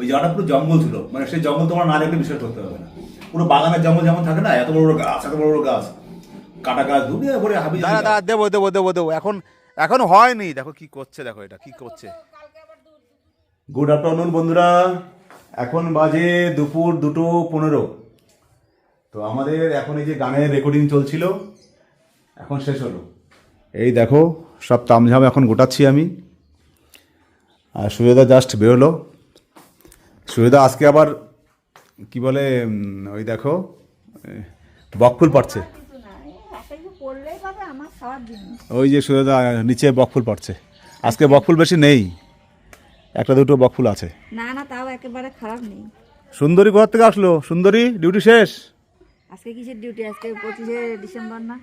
ওই জায়গাটা পুরো জঙ্গল ছিল। মানে সেই জঙ্গল তোমার না দেখলে বিশ্বাস করতে হবে না। পুরো বাগানের জঙ্গল যেমন থাকে না এত বড় বড় গাছ এত বড় বড় গাছ। কাটা গাছ দুনিয়া ভরে হাবি দাঁড়া দাঁড়া দেবো দেবো দেবো দেবো। এখন এখন হয়নি। দেখো কি করছে দেখো এটা কি করছে। গুড আফটারনুন বন্ধুরা। এখন বাজে দুপুর দুটো পনেরো। তো আমাদের এখন এই যে গানের রেকর্ডিং চলছিল এখন শেষ হলো। এই দেখো সব তামঝাম এখন গোটাচ্ছি আমি। আর সুরেদা জাস্ট বেরোলো। সুরেদা আজকে আবার কি বলে ওই দেখো বকফুল জিনিস ওই যে সুরেদা নিচে বকফুল পাড়ছে। আজকে বকফুল বেশি নেই। একটা দুটো বকফুল আছে। না না তাও একেবারে খারাপ নেই। সুন্দরী কোথা থেকে আসলো? সুন্দরী ডিউটি শেষ? আজকে কিসের ডিউটি? আজকে পঁচিশে ডিসেম্বর না?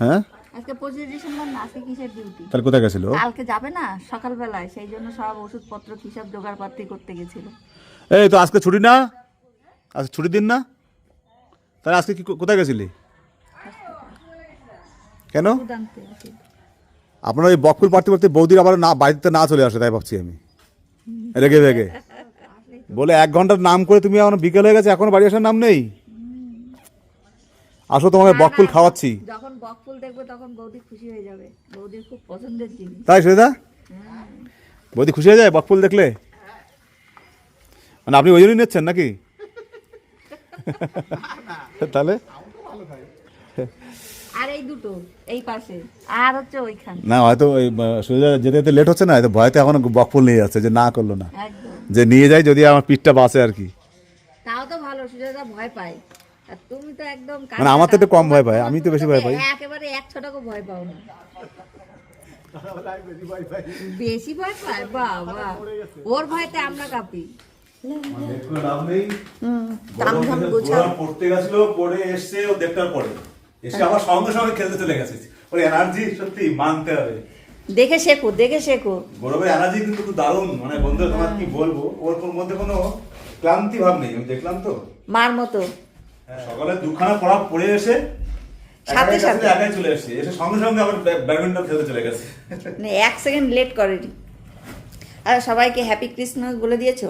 হ্যাঁ? আজকে পঁচিশে ডিসেম্বর না আজকে কিসের ডিউটি তাহলে কোথায় গেছিল কালকে যাবে না? সকালবেলায়। সেই জন্য সব ওষুধপত্র হিসাব জোগাড় পাতি করতে গেছিল। এই তো আজকে ছুটি না? আজকে ছুটির দিন না? তাহলে আজকে কি কোথায় গেছিলি? কেন। আপনার ওই বকফুল পাড়তে পারতে বৌদির আবার না বাড়িতে না চলে আসে তাই ভাবছি আমি। রেগে রেগে বলে এক ঘণ্টার নাম করে তুমি এখন বিকেল হয়ে গেছে এখনও বাড়ি আসার নাম নেই? আসো তোমাকে বকফুল খাওয়াচ্ছি। যখন বকফুল দেখবে তখন বৌদি খুশি হয়ে যাবে। বৌদির খুব পছন্দের জিনিস। তাই সুবিধা বৌদি খুশি হয়ে যায় বকফুল দেখলে? মানে আপনি ওই জন্যই নিচ্ছেন নাকি? তাহলে? আর এই দুটো এই পাশে আর হচ্ছে ওইখানে। না হয়তো ওই যেতে যেতে লেট হচ্ছে না হয়তো ভয়তে এখন বকফুল নিয়ে যাচ্ছে যে না করল না। যে নিয়ে যায় যদি আমার পিঠটা বাঁচে আর কি। তাও তো ভালো সুজাতা ভয় পায়। তুমি তো একদম মানে আমার তো একটু কম ভয় পায়, আমি তো বেশি ভয় পাই। একেবারে এক ছটাকও ভয় পাও না। বেশি ভয় পায়? বাবা ওর ভয়তে আমরা কাঁপি। পড়তে গেছিল পড়ে এসছে ও দেড়টার পরে। এসে আবার সঙ্গে সঙ্গে খেলতে চলে গেছে। ওর এনার্জি সত্যি মানতে হবে। দেখে শেখো দেখে শেখো। গৌরবের এনার্জি কিন্তু দারুণ। মানে বন্ধু তোমার কি বলব? ওর মধ্যে কোনো ক্লান্তি ভাব নেই। আমি দেখলাম তো। মার মতো। সকালে দুখানা পড়া পড়ে এসে সাথে সাথে। একাই চলে এসেছে। এসে সঙ্গে সঙ্গে আবার ব্যাডমিন্টন খেলতে চলে গেছে। মানে এক সেকেন্ড লেট করেনি। আর সবাইকে হ্যাপি ক্রিসমাস বলে দিয়েছ?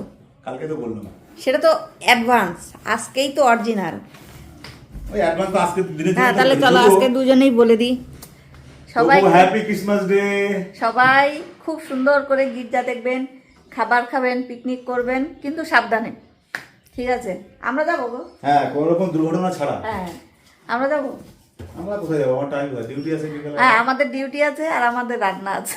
কালকে তো বললাম। সেটা তো অ্যাডভান্স। আজকেই তো অরিজিনাল। ওই অ্যাডভান্স আজকে দিনে হ্যাঁ তাহলে চলো আজকে দুজনেই বলে দিই। সবাই হ্যাপি ক্রিসমাস ডে সবাই খুব সুন্দর করে গির্জা দেখবেন খাবার খাবেন পিকনিক করবেন কিন্তু সাবধানে। ঠিক আছে আমরা যাব গো। হ্যাঁ কোনো রকম দুর্ঘটনা ছাড়া। হ্যাঁ আমরা যাব। আমরা কোথায় যাব? আমার টাইম ডিউটি আছে বিকেলে হ্যাঁ আমাদের ডিউটি আছে আর আমাদের রান্না আছে।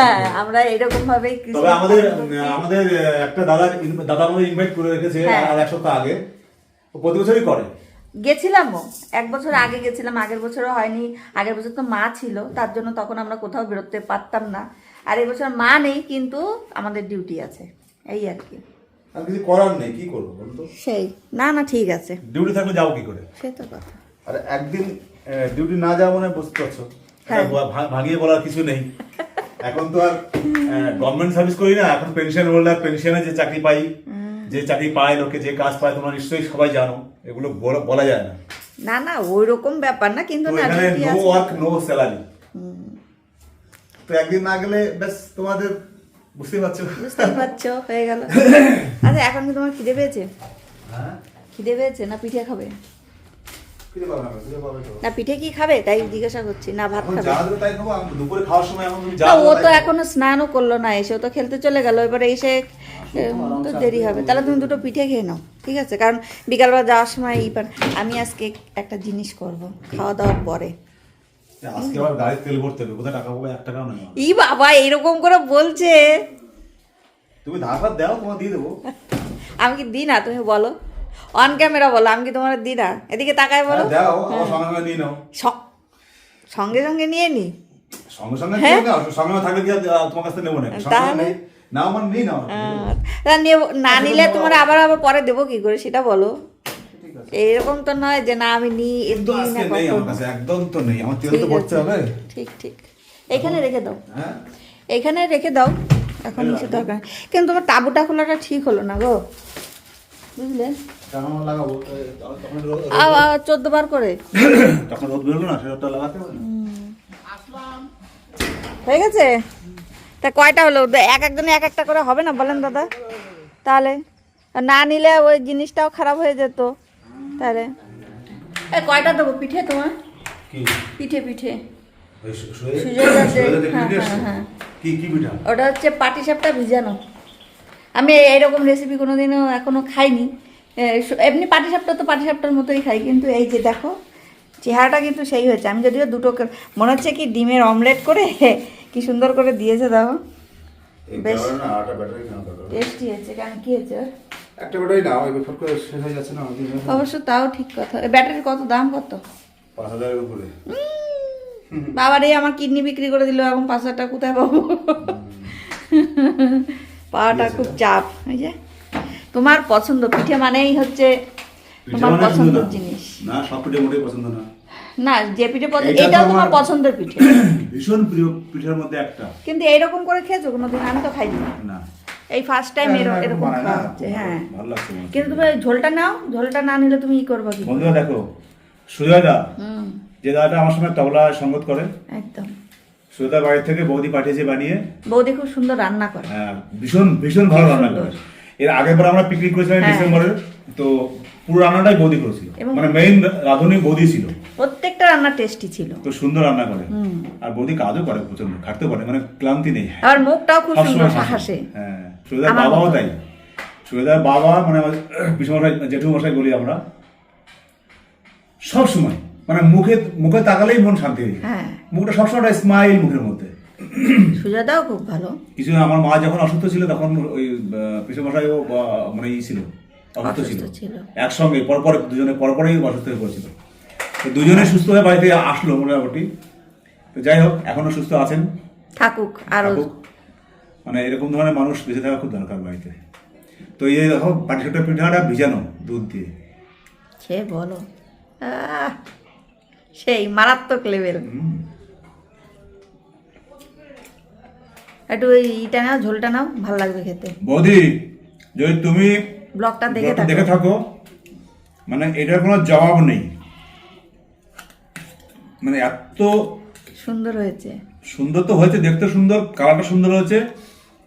হ্যাঁ আমরা এরকম ভাবেই তবে আমাদের পালন করছি। আমাদের একটা দাদা দাদা আমাদের ইনভাইট করে রেখেছে হ্যাঁ। আর এক সপ্তাহ আগে। প্রতি বছরই করে। গেছিলামও এক বছর আগে গেছিলাম আগের বছরও হয়নি। আগের বছর তো মা ছিল তার জন্য তখন আমরা কোথাও বেরোতে পারতাম না। আর এবছর মা নেই কিন্তু আমাদের ডিউটি আছে। এই আর কি। আর কিছু করার নেই কি করব তো? সেই। না না ঠিক আছে। ডিউটি থাকলে যাও কি করে? সে তো কথা। আর একদিন ডিউটি না যাওয়া মানে বুঝতে পারছ। হ্যাঁ। ভাঙিয়ে বলার কিছু নেই। এখন তো আর গভর্নমেন্ট সার্ভিস করি না এখন পেনশন বললে পেনশনে যে চাকরি পাই যে চাকরি পায় লোকে যে কাজ পায় তোমরা নিশ্চয়ই সবাই জানো এগুলো বলা- বলা যায় না। না না ওই রকম ব্যাপার না কিন্তু না নো ওয়ার্ক নো স্যালারি তো একদিন না গেলে বেশ তোমাদের বুঝতে পারছ। বুঝতেই পারছ হয়ে গেল। আচ্ছা এখন কি তোমার খিদে পেয়েছে? হ্যাঁ? খিদে পেয়েছে না পিঠে খাবে? না পিঠে কি খাবে? তাই জিজ্ঞাসা করছি না ভাত খাবে? ও তো। এখনও স্নানও করল না এসে ও তো খেলতে চলে গেল এবারে এসে তো দেরি হবে। তাহলে তুমি দুটো পিঠে খেয়ে নাও ঠিক আছে? কারণ বিকালবেলা যাওয়ার সময় ই পান আমি আজকে একটা জিনিস করব খাওয়া দাওয়ার পরে। আজকে আবার গাড়ির তেল ভরতে হবে। কোথায় টাকা পাবো? এক টাকাও নেই ই বাবা এরকম করে বলছে। তুমি ধার দাও তোমার দিয়ে দেবো। আমি কি দিই না? তুমি বলো। অন ক্যামেরা বলো আমি কি তোমার দিই না? এদিকে তাকায় বলো। হ্যাঁ, দাও আমার সঙ্গে সঙ্গে নিয়ে নাও। সঙ্গে সঙ্গে নিয়ে নি? সঙ্গে সঙ্গে হ্যাঁ? সঙ্গে থাকলে কি তোমার কাছ নেব না? তাহলে? না আমার না নিলে তোমার আবার আবার পরে দেবো কি করে? সেটা বলো। এরকম তো নয় যে না আমি নিই কিন্তু আজকে নেই আমার কাছে একদম তো নেই। আমার তেল তো হবে? ঠিক ঠিক। এখানে রেখে দাও। হ্যাঁ? এখানে রেখে দাও। এখন কিছু দরকার কিন্তু তোমার তাবুটা খোলাটা ঠিক হলো না গো। বুঝলে? চোদ্দ বার করে। তখন রোদ বেরোলো না সেটা লাগাতে হয়ে গেছে? তা কয়টা হলো? এক একজনে এক একটা করে হবে না বলেন দাদা? তাহলে? না নিলে ওই জিনিসটাও খারাপ হয়ে যেত। তাহলে। এ কয়টা দেবো? পিঠে তোমার? পিঠে পিঠে। হ্যাঁ, হ্যাঁ, হ্যাঁ। কি কি পিঠা? ওটা হচ্ছে পাটিসাপটা ভিজানো। আমি এইরকম রেসিপি কোনোদিনও এখনও খাইনি। এমনি পাটি সাপটা তো পাটিসাপটার মতোই খাই কিন্তু এই যে দেখো চেহারাটা কিন্তু সেই হয়েছে। আমি যদিও দুটো মনে হচ্ছে কি ডিমের অমলেট করে কি সুন্দর করে দিয়েছে দেখো। বেশ। টেস্টি হয়েছে কেন কি হয়েছে? একটা ব্যাটারি নাও এবার ফট করে শেষ হয়ে যাচ্ছে না অবশ্য তাও ঠিক কথা। এই ব্যাটারির কত দাম কত? পাঁচ হাজারের উপরে। বাবার এই আমার কিডনি বিক্রি করে দিল এখন পাঁচ হাজার টাকা কোথায় পাবো? পাওয়াটা খুব চাপ এই যে। তোমার পছন্দ পিঠে মানেই হচ্ছে তোমার পছন্দের জিনিস। না সব পিঠে মোটেই পছন্দ না। না যে পিঠে পছন্দ এটাও তোমার পছন্দের পিঠে। ভীষণ প্রিয় পিঠের মধ্যে একটা। কিন্তু এইরকম করে খেয়েছো কোনোদিন? আমি তো খাইনি। না। এই ফার্স্ট টাইম হ্যাঁ, এরকম খাওয়া হচ্ছে হ্যাঁ। কিন্তু তুমি ঝোলটা নাও ঝোলটা না নিলে তুমি ই করবে কি? বন্ধুরা দেখো সুজয় দা হুম। যে দাদাটা আমার সঙ্গে তবলা সঙ্গত করে। একদম। সুজয় দার বাড়ি থেকে বৌদি পাঠিয়েছে বানিয়ে। বৌদি খুব সুন্দর রান্না করে। হ্যাঁ, ভীষণ ভীষণ ভালো রান্না করে। এর আগের বার আমরা পিকনিক করেছিলাম হ্যাঁ। ডিসেম্বরে তো পুরো রান্নাটাই বৌদি করেছিল। মানে মেইন রাঁধুনি বৌদি ছিল। প্রত্যেকটা রান্না টেস্টি ছিল। তো সুন্দর রান্না করে। আর বৌদি কাজও করে প্রচণ্ড খাটতে পারে মানে ক্লান্তি নেই। আর মুখটাও খুব সুন্দর। হাসে। হ্যাঁ। সুবিধার বাবাও তাই? সুবিধার বাবা মানে বিশ্বমশাই জেঠু মশাই বলি আমরা। সব সময় মানে মুখে মুখে তাকালেই মন শান্তি হয়ে যায়। হ্যাঁ। মুখটা সবসময় একটা স্মাইল মুখের মধ্যে। সুজাতাও খুব ভালো। কিছু আমার মা যখন অসুস্থ ছিল তখন ওই পিসমশাইও মানে ই ছিল অসুস্থ ছিল। একসঙ্গে পরপর দুজনে পরপরই অসুস্থ হয়ে পড়েছিল। তো দুজনে সুস্থ হয়ে বাড়িতে আসলো মোটামুটি। তো যাই হোক এখনও সুস্থ আছেন। থাকুক আরও। মানে এরকম ধরনের মানুষ বেঁচে থাকা খুব দরকার বাড়িতে। তো এই দেখো পাটিসাপটা পিঠাটা ভিজানো দুধ দিয়ে। সে বলো। সেই মারাত্মক লেভেল একটু ওই ইটা নাও ঝোলটা নাও ভালো লাগবে খেতে। বৌদি যদি তুমি ব্লগটা দেখে থাকো। দেখে থাকো মানে এটার কোনো জবাব নেই। মানে এত সুন্দর হয়েছে। সুন্দর তো হয়েছে দেখতে সুন্দর কালারটা সুন্দর হয়েছে।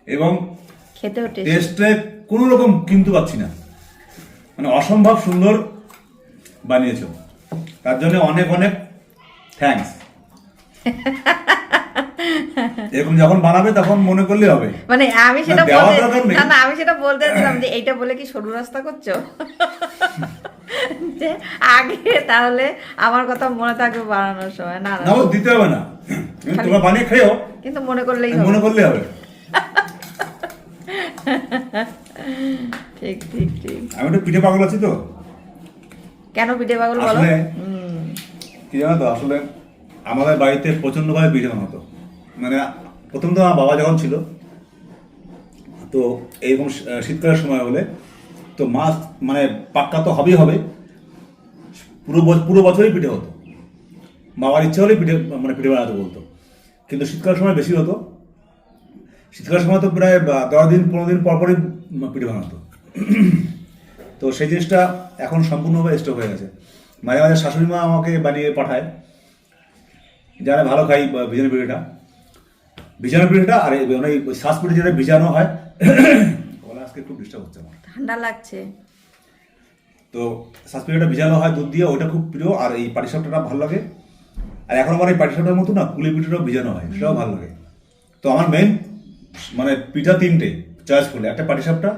এবং খেতেও টেস্ট কোনো রকম কিন্তু পাচ্ছি না। মানে অসম্ভব সুন্দর বানিয়েছো। তার জন্য অনেক অনেক থ্যাঙ্কস এরকম যখন বানাবে তখন মনে করলে হবে। মানে আমি সেটা বলতে না না আমি সেটা বলতে চাইছিলাম যে এইটা বলে কি সরু রাস্তা করছ? যে আগে তাহলে আমার কথা মনে থাকবে বানানোর সময়। না না। দিতে হবে না। তোমরা বানিয়ে খেয়েও কিন্তু মনে করলেই মনে করলে হবে। ঠিক ঠিক ঠিক। আমি একটু পিঠে পাগল আছি তো। কেন পিঠে পাগল বলো? কি জানো তো আসলে আমাদের বাড়িতে প্রচণ্ডভাবে পিঠে বানাতো মানে প্রথম তো আমার বাবা যখন ছিল তো এইরকম শীতকালের সময় হলে তো মাছ মানে পাক্কা তো হবেই হবে। পুরো পুরো বছরই পিঠে হতো। বাবার ইচ্ছে হলেই পিঠে মানে পিঠে বানাতে বলতো। কিন্তু শীতকালের সময় বেশি হতো। শীতকালের সময় তো প্রায় দশ দিন পনেরো দিন পর পরই পিঠে বানাতো তো সেই জিনিসটা এখন সম্পূর্ণভাবে স্টপ হয়ে গেছে। মাঝে মাঝে শাশুড়ি মা আমাকে বানিয়ে পাঠায়। যারা ভালো খাই ভিজানো পিঠেটা। ভিজানো পিঠেটা আর এই মানে ওই শ্বাস পিঠে যেটা ভিজানো হয় ওগুলো আজকে খুব ডিস্টার্ব হচ্ছে আমার। ঠান্ডা লাগছে। তো শ্বাস পিঠেটা ভিজানো হয় দুধ দিয়ে ওটা খুব প্রিয় আর এই পাটিসাপটাটা ভালো লাগে। আর এখন আমার এই পাটিসাপটার মতো না পুলি পিঠাটাও ভিজানো হয় সেটাও ভালো লাগে। তো আমার মেন মানে পিঠা তিনটে চয়েসফুল একটা পাটিসাপটা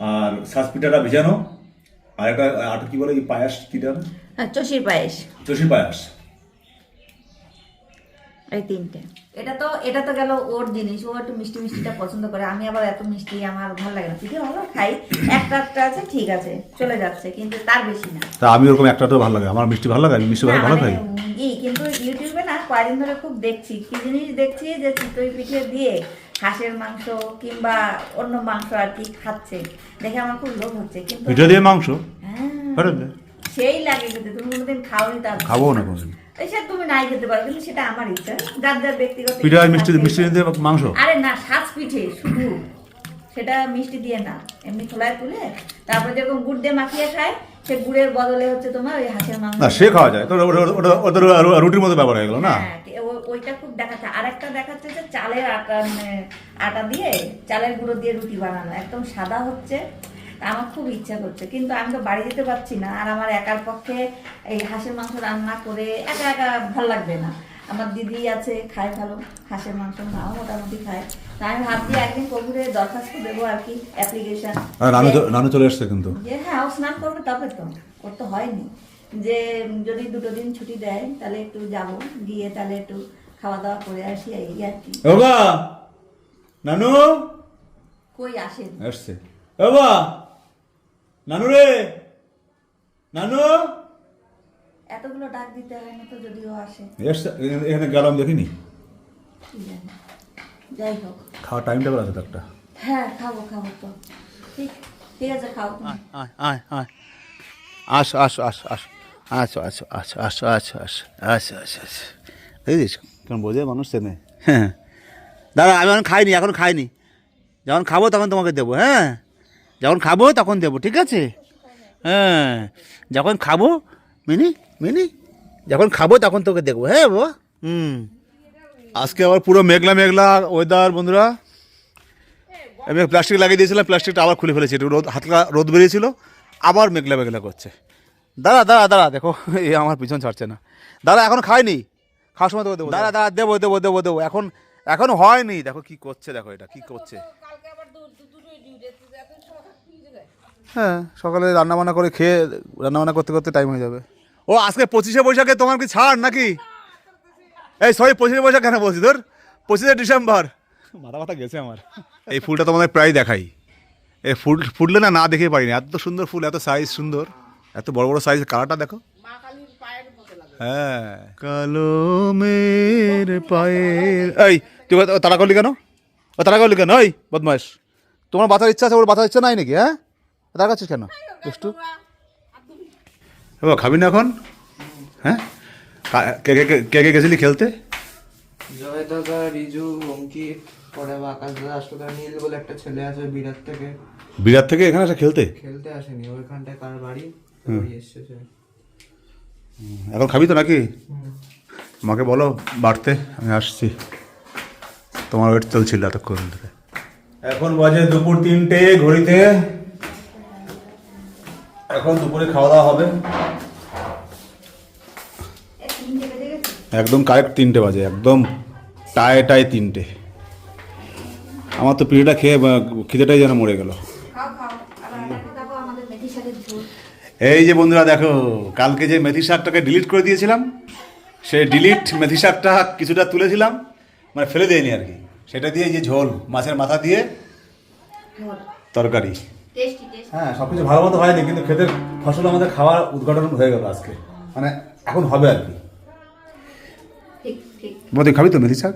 আর সাজ পিঠাটা ভিজানো আর একটা আর কি বলে এই পায়াস কিটা? হ্যাঁ চষির পায়েস। চষির পায়াস। এই তিনটে। এটা তো এটা তো গেল ওর জিনিস। ও একটু মিষ্টি মিষ্টিটা পছন্দ করে। আমি আবার এত মিষ্টি আমার ভালো লাগে না। পিঠে ভালো খাই একটা একটা আছে ঠিক আছে চলে যাচ্ছে কিন্তু তার বেশি না। তা আমি ওরকম একটা তো ভালো লাগে আমার মিষ্টি ভালো লাগে মিষ্টি ভালো মানে, খাই। উম, ই কিন্তু ইউটিউবে না কয়েকদিন ধরে খুব দেখছি। কি জিনিস দেখছি যে চিতই পিঠে দিয়ে হাঁসের মাংস কিংবা অন্য মাংস আর কি খাচ্ছে। দেখে আমার খুব লোভ হচ্ছে কিন্তু পিঠে দিয়ে মাংস? হ্যাঁ, সেই লাগে কিন্তু তুমি কোনোদিন খাওনি তার খাব না কোনোদিন। এসে তুমি নাই খেতে পারো কিন্তু সেটা আমার ইচ্ছা। যার যার ব্যক্তিগত পিঠে আর মিষ্টি মিষ্টি দিয়ে মাংস? আরে না সাজ পিঠে শুধু। সেটা মিষ্টি দিয়ে না এমনি খোলায় তুলে তারপরে যেরকম গুড় দিয়ে মাখিয়ে খায় সে গুড়ের বদলে হচ্ছে তোমার ওই হাঁসের মাংস। না সে খাওয়া যায়। তো ওটা- ওটা- ওটা ওদের রুটির মতো ব্যাপার হয়ে গেল না? হ্যাঁ, ওইটা খুব দেখাচ্ছে। আর একটা দেখাচ্ছে যে চালের আটা মানে আটা দিয়ে চালের গুঁড়ো দিয়ে রুটি বানানো। একদম সাদা হচ্ছে আমার খুব ইচ্ছা করছে কিন্তু আমি তো বাড়ি যেতে পারছি না আর আমার একার পক্ষে এই হাঁসের মাংস রান্না করে একা একা ভালো লাগবে না। আমার দিদি আছে খায় ভালো হাঁসের মাংস নাও মোটামুটি খায়। তা আমি ভাবছি একদিন কবুরে দরখাস্ত দেবো আর কি অ্যাপ্লিকেশন নানু চলে এসছে কিন্তু। যে হ্যাঁ ও স্নান করবে তবে তো ওর তো হয়নি। যে যদি দুটো দিন ছুটি দেয় তাহলে একটু যাব গিয়ে তাহলে একটু খাওয়া দাওয়া করে আসি এই আর কি। নানু? কই আসেন? এসছে। বাবা! নানু রে! নানু! এতগুলো ডাক দিতে হয় না তো যদিও আসে। এখানে- গেলাম দেখিনি? যাই হোক। খাওয়ার টাইম টেবিল আছে তো একটা। হ্যাঁ খাব খাব তো। ঠিক ঠিক আছে খাও। আয় আয় আয় আসো আসো আসো আসো। আসো আসো আসো আসো আসো আসো আসো আসো আসো। দেখেছিস কেমন বোঝে মানুষ চেনে। হ্যাঁ। দাদা আমি এখন খাইনি এখন খাইনি। যখন খাব তখন তোমাকে দেবো হ্যাঁ? যখন খাব তখন দেবো ঠিক আছে? হ্যাঁ যখন খাব মিনি মিনি যখন খাব তখন তোকে দেখব হ্যাঁ বাবা? হুম। আজকে আবার পুরো মেঘলা মেঘলা ওয়েদার বন্ধুরা। আমি প্লাস্টিক লাগিয়ে দিয়েছিলাম প্লাস্টিকটা আবার খুলে ফেলেছি একটু রোদ হালকা রোদ বেরিয়েছিল আবার মেঘলা মেঘলা করছে। দাঁড়া দাঁড়া দাঁড়া দেখো এ আমার পিছন ছাড়ছে না। দাঁড়া এখন খাইনি খাওয়ার সময় দেবো দেবো দাঁড়া। দাঁড়া দেবো দেবো দেবো দেবো এখন এখন হয়নি দেখো কি করছে দেখো এটা কি করছে। হ্যাঁ সকালে রান্না বান্না করে খেয়ে রান্না বান্না করতে করতে টাইম হয়ে যাবে। ও আজকে পঁচিশে বৈশাখে তোমার কি ছাড় নাকি? এই সরি পঁচিশে বৈশাখ কেন বলছি তোর? পঁচিশে ডিসেম্বর। মাথা মাথা গেছে আমার। এই ফুলটা তোমাদের প্রায় দেখাই। এই ফুল ফুটলে না না দেখে পারি না এত সুন্দর ফুল এত সাইজ সুন্দর। এত বড় বড় সাইজ কালারটা দেখো। হ্যাঁ। কালো মের পায়ের এই তুই ও তারা করলি কেন? ও তারা করলি কেন? ওই বদমাস তোমার বাঁচার ইচ্ছা আছে ওর বাঁচার ইচ্ছা নাই নাকি হ্যাঁ? তার কাছে কেন? একটু এবার খাবি না এখন? হ্যাঁ? কা- কে কে কে- কে কে গেছিলি খেলতে? জয় দাদা রিজু অঙ্কিত পরে আকাশ দাদা আসলে নীল বলে একটা ছেলে আছে বিরাট থেকে। বিরাট থেকে এখানে এসে খেলতে? খেলতে আসেনি ওইখানটায় কার বাড়ি এসছে। এখন খাবি তো নাকি? আমাকে বলো বাড়তে আমি আসছি। তোমার ওয়েট চলছিল এতক্ষণ ধরে। এখন বাজে দুপুর তিনটে ঘড়িতে এখন দুপুরে খাওয়া দাওয়া হবে? একদম কারেক্ট তিনটে বাজে একদম টায় টায় তিনটে। আমার তো পিঠেটা খেয়ে খিদেটাই যেন মরে গেল। খাও খাও আর রান্নাটা দেখো আমাদের মেথি শাকের ঝোল এই যে বন্ধুরা দেখো কালকে যে মেথি শাকটাকে ডিলিট করে দিয়েছিলাম সেই ডিলিট মেথি শাকটা কিছুটা তুলেছিলাম মানে ফেলে দেয়নি আর কি। সেটা দিয়ে যে ঝোল মাছের মাথা দিয়ে তরকারি। হ্যাঁ সব কিছু ভালো মতো হয়নি কিন্তু ক্ষেতের ফসল আমাদের খাওয়ার উদ্ঘাটন হয়ে গেল আজকে। মানে এখন হবে আর কি। ঠিক ঠিক। খাবি তো মেথি শাক?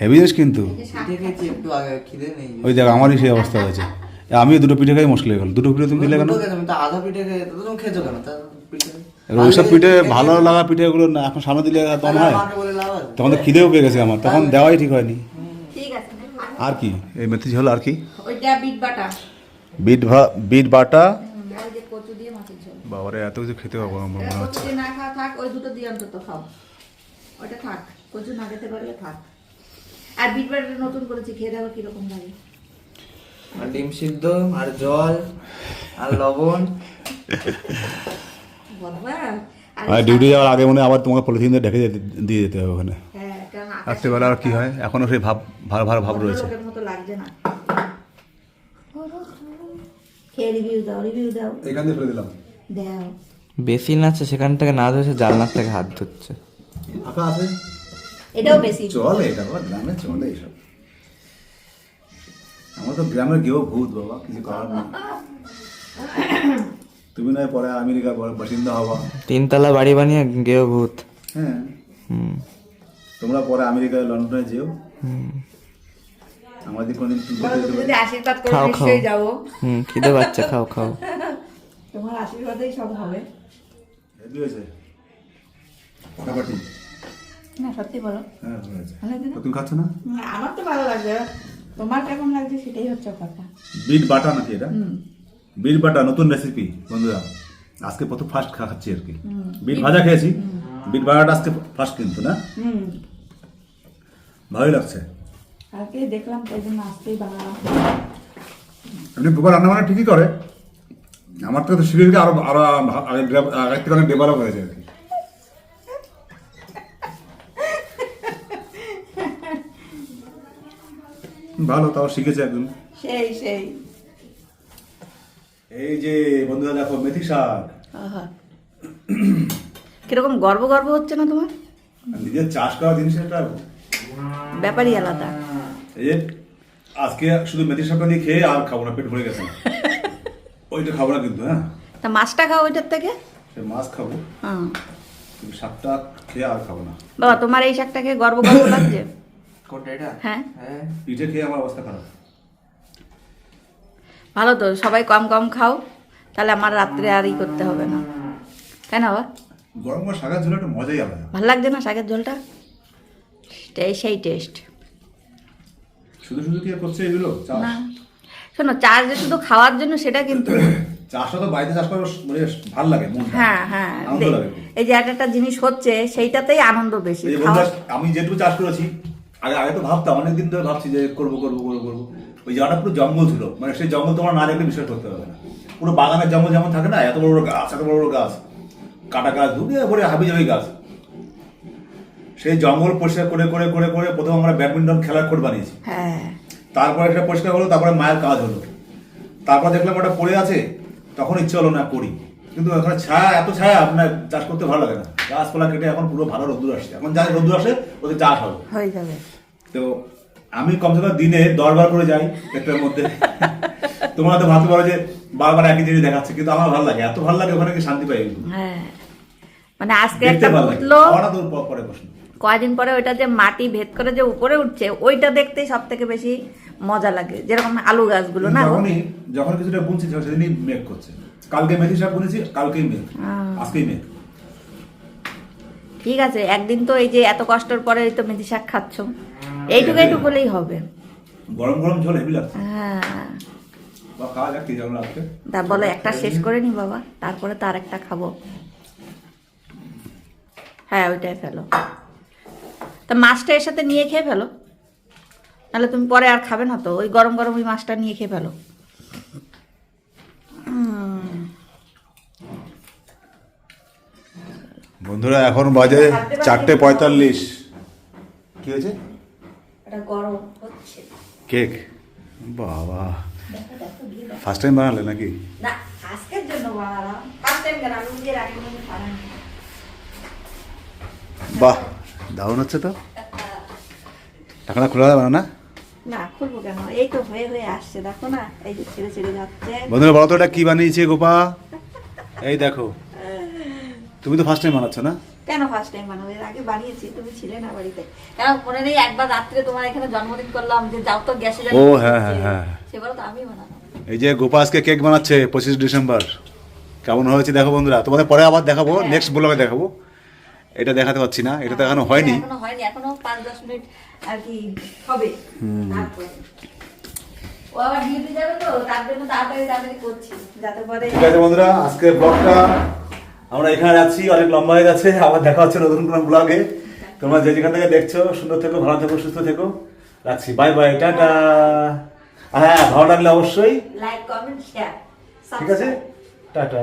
হেভি জিনিস কিন্তু। দেখেছি একটু আগে খিদে নেই। ওই দেখ আমারই সেই অবস্থা হয়েছে। আমি দুটো পিঠে খাই মুশকিল হয়ে গেল। দুটো পিঠে তুমি দিলে কেন? দুটো খেতে, তো আধা পিঠে খেয়ে তুমি খেয়েছো কেন? তা পিঠে ওইসব পিঠে ভালো লাগা পিঠেগুলো না এখন সামনে দিলে দম হয়। তখন তো খিদেও পেয়ে গেছে আমার। তখন দেওয়াই ঠিক হয়নি। আর কি? এই মেথি ঝোল আর কি? ওইটা বিট বাটা। বিট ভা বিট বাটা। আর যে কচু দিয়ে মাছের ঝোল। বাবারে এত কিছু খেতে পাবো আমার মনে হচ্ছে। না খাওয়া থাক ওই দুটো দিয়ে অন্তত খাও। ওটা থাক কচু না খেতে পারলে থাক। আর বিট বাটাটা নতুন করেছি খেয়ে দেখো কীরকম লাগে। আর ডিম সিদ্ধ আর জল আর লবণ। বলবা আর ডিউটি যাওয়ার আগে মনে হয় আবার তোমাকে পলিথিন দিয়ে ঢেকে দিয়ে যেতে হবে ওখানে। হ্যাঁ রাত্রিবেলা আর কি হয়? এখনও সেই ভাব ভালো ভালো ভাব রয়েছে। মতো লাগছে না। খেয়ে রিভিউ দাও রিভিউ দাও। এখান দিয়ে ফেলে দিলাম। দাও। বেসিন আছে সেখান থেকে না ধরে জানলার থেকে হাত ধুচ্ছে ফাঁকা আছে? এটাও বেশি চলে এটা বাবা গ্রামে চলে এইসব আমার তো গ্রামে গেও ভূত বাবা কিছু করার নেই। তুমি নয় পরে আমেরিকা বাসিন্দা হবা। তিনতলা বাড়ি বানিয়ে গেও ভূত। হ্যাঁ। হুম। তোমরা পরে আমেরিকায় লন্ডনে যেও। আমাদের কোনদিন যদি আশীর্বাদ করে খাও, খাও। নিশ্চয়ই যাব। হুম খিদে পাচ্ছে খাও খাও। তোমার আশীর্বাদেই সব হবে। হেভি হয়েছে? না সত্যি বলো। হ্যাঁ তুমি খাচ্ছ না? আমার তো ভালো লাগছে। তোমার কেমন লাগছে সেটাই হচ্ছে কথা। বিট বাটা নাকি এটা? হুম। বিট বাটা নতুন রেসিপি বন্ধুরা। আজকে প্রথম ফার্স্ট খাচ্ছি আর কি। বিট ভাজা খেয়েছি। বিট বাটাটা আজকে ফার্স্ট কিন্তু না? হুম। ভালোই লাগছে। আজকে দেখলাম তাই জন্য আসতেই বানালাম এমনি গোপাল রান্না বান্না ঠিকই করে। আমার থেকে তো শিবিরকে আরও আরও আগে আগের থেকে অনেক ডেভেলপ হয়েছে আর কি। ভালো তাও শিখেছে একদম সেই সেই। এই যে বন্ধুরা দেখো মেথি শাক। কীরকম গর্ব গর্ব হচ্ছে না তোমার? নিজের চাষ করা জিনিস একটা ব্যাপারই আলাদা। এই আজকে শুধু মেথি শাকটা দিয়ে খেয়ে আর খাব না পেট ভরে গেছে। ওইটা খাব না কিন্তু হ্যাঁ? তা মাছটা খাও ওইটার থেকে? সে মাছ খাব। হ্যাঁ শাকটা খেয়ে আর খাব না। বাবা তোমার এই শাকটা খেয়ে গর্ব গর্ব লাগছে? কোনটা এটা? হ্যাঁ। হ্যাঁ। পিঠে খেয়ে আমার অবস্থা খারাপ। ভালো তো সবাই কম কম খাও তাহলে আমার রাত্রে আর ই করতে হবে না। তাই না বাবা? গরম গরম শাকের ঝোল একটা মজাই আলাদা। ভালো লাগছে না শাকের ঝোলটা? এই সেই টেস্ট শুধু শুধু কি করছে এগুলো? চাষ? শোনো চাষ যে শুধু খাওয়ার জন্য সেটা কিন্তু। চাষটা তো বাড়িতে চাষ করা মানে ভালো লাগে হ্যাঁ হ্যাঁ এই যে একটা একটা জিনিস হচ্ছে সেইটাতেই আনন্দ বেশি। আমি যেটুকু চাষ করেছি আগে আগে তো ভাবতাম অনেকদিন ধরে ভাবছি যে করব করব করব করব। ওই জায়গাটা পুরো জঙ্গল ছিল মানে সেই জঙ্গল তোমার না দেখলে বিষয় করতে হবে না। পুরো বাগানের জঙ্গল যেমন থাকে না এত বড় বড় গাছ এত বড় বড় গাছ। কাটা গাছ দুনিয়া ভরে হাবি জাবি গাছ। সেই জঙ্গল পরিষ্কার করে করে করে করে প্রথম আমরা ব্যাডমিন্টন খেলার কোর্ট বানিয়েছি। হ্যাঁ। তারপরে সেটা পরিষ্কার হলো তারপরে মায়ের কাজ হলো। তারপর দেখলাম ওটা পড়ে আছে তখন ইচ্ছে হলো না করি। কিন্তু ওখানে ছায়া এত ছায়া আপনার চাষ করতে ভালো লাগে না। গাছপালা কেটে এখন পুরো ভালো রোদ্দুর আসছে। এখন যা রোদ্দুর আসে ওদের চাষ হবে। হয়ে যাবে। তো আমি কমসে কম দিনে দশবার করে যাই একটার মধ্যে। তোমরা তো ভাবতে পারো যে বারবার একই জিনিস দেখাচ্ছে কিন্তু আমার ভালো লাগে এত ভালো লাগে ওখানে কি শান্তি পাই হ্যাঁ। মানে আজকে একটা উঠল। পরে প্রশ্ন। কয়দিন পরে ওইটা যে মাটি ভেদ করে যে উপরে উঠছে ওইটা দেখতেই সব থেকে বেশি মজা লাগে। যেরকম আলু গাছগুলো না? যখনই যখন কিছুটা বুনছি সেদিনই মেঘ করছে। কালকে মেথি শাক বুনেছি কালকেই মেঘ। আজকেই মেঘ। ঠিক আছে একদিন তো এই যে এত কষ্টের পরে তো মেথি শাক খাচ্ছ। এইটুকু এইটুকু হলেই হবে। গরম গরম ঝোল হেভি লাগছে। হ্যাঁ। তা বলো একটা শেষ করে নি বাবা তারপরে তার একটা খাব। হ্যাঁ ওইটাই ফেলো। তা মাছটা এর সাথে নিয়ে খেয়ে ফেলো। নাহলে তুমি পরে আর খাবে না তো ওই গরম গরম ওই মাছটা নিয়ে খেয়ে ফেলো। বন্ধুরা এখন বাজে চারটে পঁয়তাল্লিশ। কি হয়েছে? এটা গরম হচ্ছে। কেক। বাবা। ফার্স্ট টাইম বানালে নাকি? না আজকের জন্য বানালাম। ফার্স্ট টাইম কেন? আমি নিজের আগে বাহ দারুণ হচ্ছে তো। টাকাটা খোলা যাবে না। না খুলবো কেন? এই তো হয়ে হয়ে আসছে দেখো না এই যে ছেড়ে ছেড়ে যাচ্ছে। বন্ধুরা বলো তো এটা কি বানিয়েছে গোপা? এই দেখো। তুমি তো ফার্স্ট টাইম বানাচ্ছ না? কেন ফার্স্ট টাইম বানাবো? এর আগে বানিয়েছি তুমি ছিলে না বাড়িতে। কেন মনে নেই একবার রাত্রে তোমার এখানে জন্মদিন করলাম যে যাও তো গ্যাসে ও, হ্যাঁ, হ্যাঁ, হ্যাঁ। সেবারও তো আমি বানাবো। এই যে গোপা আজকে কেক বানাচ্ছে পঁচিশ ডিসেম্বর কেমন হয়েছে দেখো বন্ধুরা তোমাদের পরে আবার দেখাবো নেক্সট ব্লগে দেখাবো। এটা দেখাতে পাচ্ছি না এটা তো এখনও হয়নি। এখনও হয়নি এখনও পাঁচ দশ মিনিট আর কি হবে। ও আবার ডিউটি যাবে তো তার জন্য তাড়াতাড়ি তাড়াতাড়ি করছি যাতে পরে ঠিক আছে বন্ধুরা আজকে ব্লগটা আমরা এখানে আছি অনেক লম্বা হয়ে গেছে আবার দেখা হচ্ছে নতুন কোনো ব্লগে তোমরা যে যেখান থেকে দেখছ সুন্দর থেকো ভালো থেকো সুস্থ থেকো। রাখছি বাই বাই টাটা। হ্যাঁ ভালো লাগলে অবশ্যই। লাইক কমেন্ট শেয়ার ঠিক আছে? টাটা।